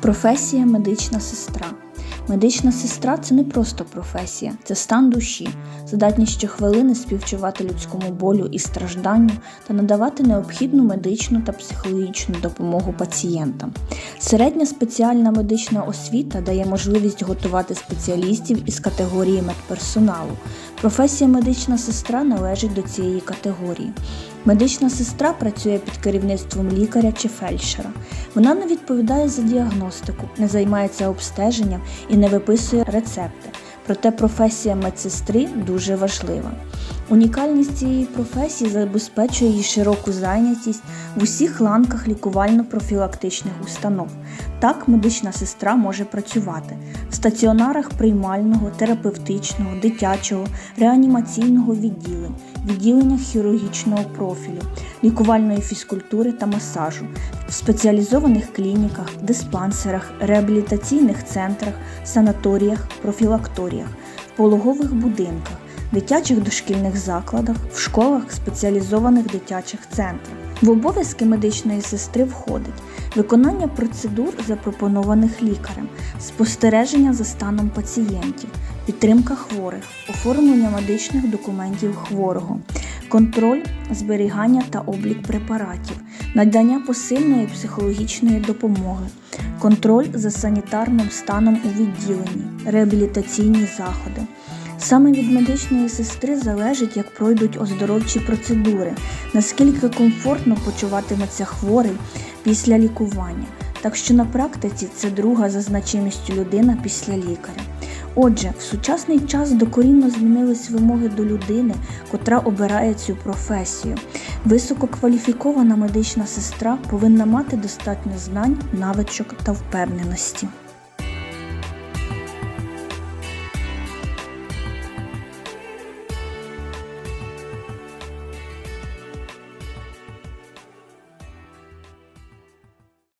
Професія медична сестра. Медична сестра це не просто професія, це стан душі, здатність щохвилини співчувати людському болю і стражданню та надавати необхідну медичну та психологічну допомогу пацієнтам. Середня спеціальна медична освіта дає можливість готувати спеціалістів із категорії медперсоналу. Професія медична сестра належить до цієї категорії. Медична сестра працює під керівництвом лікаря чи фельдшера. Вона не відповідає за діагностику, не займається обстеженням і не виписує рецепти. Проте професія медсестри дуже важлива. Унікальність цієї професії забезпечує їй широку зайнятість в усіх ланках лікувально-профілактичних установ. Так, медична сестра може працювати в стаціонарах приймального, терапевтичного, дитячого, реанімаційного відділень, відділеннях хірургічного профілю, лікувальної фізкультури та масажу, в спеціалізованих клініках, диспансерах, реабілітаційних центрах, санаторіях, профілакторіях, в пологових будинках, дитячих дошкільних закладах, в школах спеціалізованих дитячих центрах. В обов'язки медичної сестри входить виконання процедур, запропонованих лікарем, спостереження за станом пацієнтів, підтримка хворих, оформлення медичних документів хворого, контроль, зберігання та облік препаратів, надання посильної психологічної допомоги, контроль за санітарним станом у відділенні, реабілітаційні заходи. Саме від медичної сестри залежить, як пройдуть оздоровчі процедури, наскільки комфортно почуватиметься хворий після лікування. Так що на практиці це друга за значимістю людина після лікаря. Отже, в сучасний час докорінно змінились вимоги до людини, котра обирає цю професію. Висококваліфікована медична сестра повинна мати достатньо знань, навичок та впевненості.